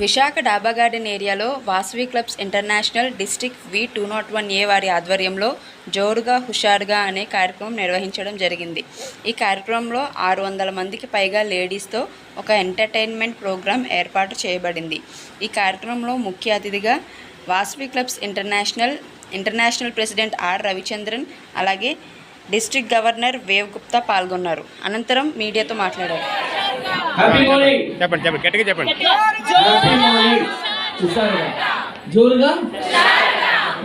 Visakha Daba garden ఏరియాలో Vasavi clubs international district V two not one A వారి ఆధ్వర్యంలో జోరుగా హుషారుగా అనే కార్యక్రమం నిర్వహించడం జరిగింది. ఈ కార్యక్రమంలో ఆరు వందల మందికి పైగా లేడీస్తో ఒక ఎంటర్టైన్మెంట్ ప్రోగ్రాం ఏర్పాటు చేయబడింది. ఈ కార్యక్రమంలో ముఖ్య అతిథిగా Vasavi clubs international international president R Ravichandran అలాగే డిస్ట్రిక్ట్ గవర్నర్ వేవ్ గుప్తా పాల్గొన్నారు. అనంతరం మీడియాతో మాట్లాడారు. చెప్పండి చెప్పండి గట్టిగా చెప్పండి. జోరుగా?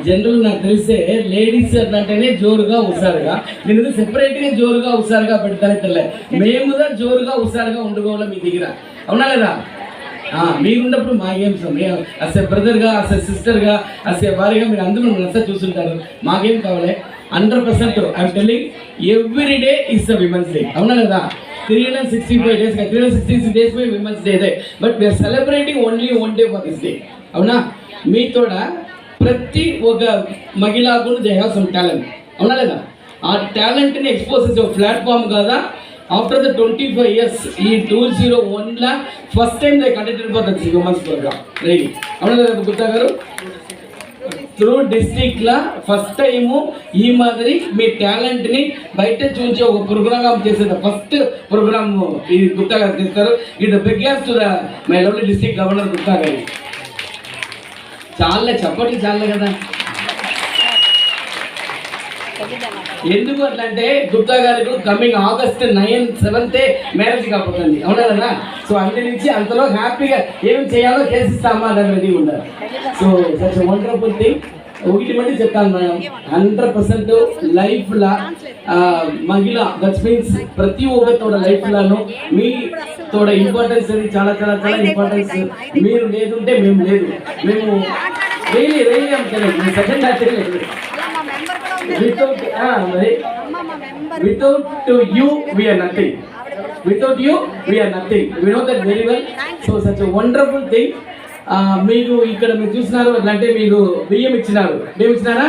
జనరల్ నాకు తెలిసే లేడీస్ అంటేనే జోరుగా హుషారుగా. నేను సెపరేట్గా జోరుగా హుషారుగా పెడతానే తెల్ల. మేము జోరుగా హుషారుగా ఉండుకోవాలి మీ దగ్గర. అవునా లేదా? మీరున్నప్పుడు మాకేం సమయం అసే బ్రదర్గా అసే సిస్టర్గా అసే వారిగా మీరు అందరూ నచ్చ చూస్తుంటారు మాకేం కావాలి? Hundred percent I'm telling every day is the women's day అవునా కదా three hundred sixty five days three hundred sixty six days pi women's day they but we are celebrating only one day for this day అవునా? మీతోడ ప్రతి ఒక మహిళా కూడా they have some talent అవునా లేదా? ఆ టాలెంట్ని ఎక్స్పోజ్ చేసే ఒక ప్లాట్ఫామ్ కదా? After the twenty five years ఈ టూ జీరో వన్లో first time they conducted for the women's program ready అవునా లేదా గుప్తా గారు? త్రూ డిస్ట్రిక్ట్ లా ఫస్ట్ టైము ఈ మాదిరి మీ టాలెంట్ని బయట చూపించే ఒక ప్రోగ్రామ్ చేసేది. ఫస్ట్ ప్రోగ్రామ్ ఇది గుప్తా గారు చేస్తారు. It biggest to the my lovely district governor Gupta garu. చాలా చెప్పట్లు చాలా కదా. ఎందుకు అట్లా అంటే గారికి coming August nine seventh marriage కాబోతుంది. అవునా కదా సో అందు నుంచి అంతలో హ్యాపీగా ఏం చేయాలో చేసిస్తామా దాని రెడీ ఉండాలి. సో సచ్ వండర్ఫుల్ థింగ్ ఒకటి మంది చెప్తాను మేడం. హండ్రెడ్ పర్సెంట్ లైఫ్ లా మహిళ దట్ మీన్స్ ప్రతి ఒక్క తోడ లైఫ్ లాను మీ తోడ ఇంపార్టెన్స్ అది చాలా చాలా చాలా ఇంపార్టెన్స్ మీరు లేదుంటే మేము లేదు. మేము రైలీ రైలీ అంటే సెకండ్ హ్యాచ్ లేదు వితౌట్ మరి without you we are nothing without you we are nothing we know that very well so such wonderful thing మీకు ఇక్కడ మీరు చూసినారు అంటే మీకు బియ్యం ఇచ్చినారు. బియ్యం ఇచ్చినారా?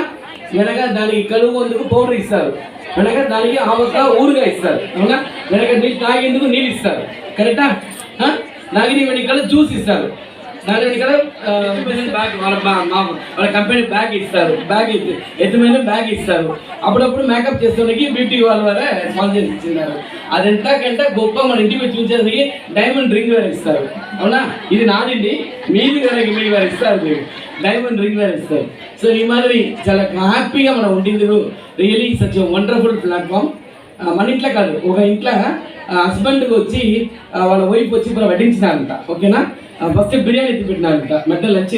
వెనక దానికి కలుగుందుకు పౌడర్ ఇస్తారు. వెనక దానికి ఆవక ఊరుగా ఇస్తారు. అవునా? వెనక నీళ్ళు తాగేందుకు నీళ్ళు ఇస్తారు. కరెక్టా? నాగిని వెనకాల జ్యూస్ ఇస్తారు. దాని వెనకాల బ్యాగ్ వాళ్ళ వాళ్ళ కంపెనీ బ్యాగ్ ఇస్తారు. బ్యాగ్ ఇచ్చి ఎత్తుమైన బ్యాగ్ ఇస్తారు. అప్పుడప్పుడు మేకప్ చేసేవానికి బ్యూటీ వాళ్ళ వల్ల స్పాన్సర్ ఇచ్చినారు. అది ఎంతకంటే గొప్ప మన ఇంటికి వచ్చి ఉంచేసరికి డైమండ్ రింగ్ వేరే ఇస్తారు. అవునా? ఇది నాదండి మీది వేరే మీ వేరే ఇస్తారు డైమండ్ రింగ్ వేరే ఇస్తారు. సో ఈ మాదిరి చాలా హ్యాపీగా మనం ఉండింది. రియలీ సచ్ వండర్ఫుల్ ప్లాట్ఫామ్ మన ఇంట్లో కాదు ఒక ఇంట్లో హస్బెండ్కి వచ్చి వాళ్ళ వైఫ్ వచ్చి ఇప్పుడు వడ్డించినారంట ఓకేనా? ఫస్ట్ బిర్యానీ ఎత్తి పెట్టినారంట మధ్య లంచ్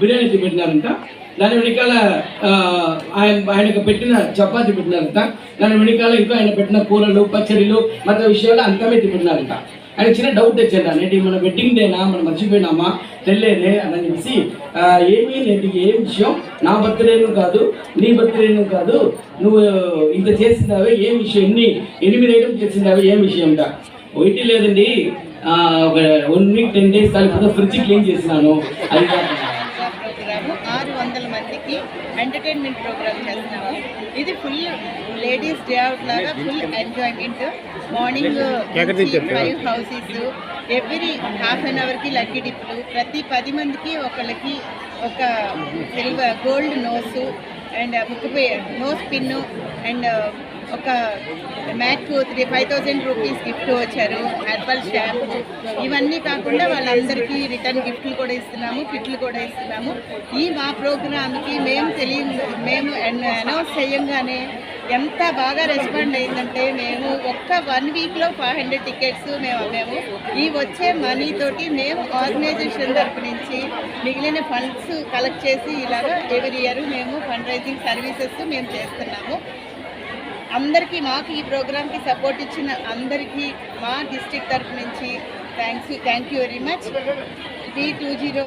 బిర్యానీ ఎత్తి పెట్టినారంట. దాని వెనకాల ఆయన ఆయనకు పెట్టిన చపాతి పెట్టినారంట. దాని వెనకాల ఇంకా ఆయన పెట్టిన కూరలు పచ్చడిలు మత విషయాలు అంతా ఎత్తి పెట్టినారంట. ఆయన చిన్న డౌట్ తెచ్చాడు నేటి మన వెడ్డింగ్ డేనా మనం మర్చిపోయినామా తెలియదే అని చెప్పేసి ఏమీ లేదు ఏం విషయం? నా బర్త్డేను కాదు నీ బర్త్డేను కాదు నువ్వు ఇంత చేసిందావే ఏం విషయం? ఎన్ని ఎనిమిది ఐటమ్ చేసిందావే ఏం విషయం ఒకటి లేదండి ఒక వన్ వీక్ టెన్ డేస్ తర్వాత ఫ్రిడ్జ్ క్లీన్ చేసినాను. అది ఎంటర్టైన్మెంట్ ప్రోగ్రామ్ ఇది ఫుల్ లేడీస్ డే అవుట్ లాగా full enjoyment morning five houses every half an అవర్కి lucky డిప్లు ప్రతి పది మందికి ఒకళ్ళకి ఒక సిల్వర్ గోల్డ్ నోసు అండ్ ముక్కు నోస్ పిన్ను అండ్ ఒక mat three five thousand rupees gift వచ్చారు హెర్బల్ షాంపూ ఇవన్నీ కాకుండా వాళ్ళందరికీ రిటర్న్ గిఫ్ట్లు కూడా ఇస్తున్నాము కిట్లు కూడా ఇస్తున్నాము. ఈ మా ప్రోగ్రామ్కి మేము తెలియ మేము అనౌన్స్ చేయంగానే ఎంత బాగా రెస్పాండ్ అయిందంటే మేము ఒక్క వన్ వీక్లో ఫైవ్ హండ్రెడ్ టికెట్స్ మేము అమ్మాము. ఈ వచ్చే మనీ తోటి మేము ఆర్గనైజేషన్ తరపు నుంచి మిగిలిన ఫండ్స్ కలెక్ట్ చేసి ఇలాగా ఎవరి ఇయర్ మేము ఫండ్ రైజింగ్ సర్వీసెస్ మేము చేస్తున్నాము. అందరికీ మాకు ఈ ప్రోగ్రామ్కి సపోర్ట్ ఇచ్చిన అందరికీ మా డిస్టిక్ తరఫు నుంచి thanks thank you very much T two zero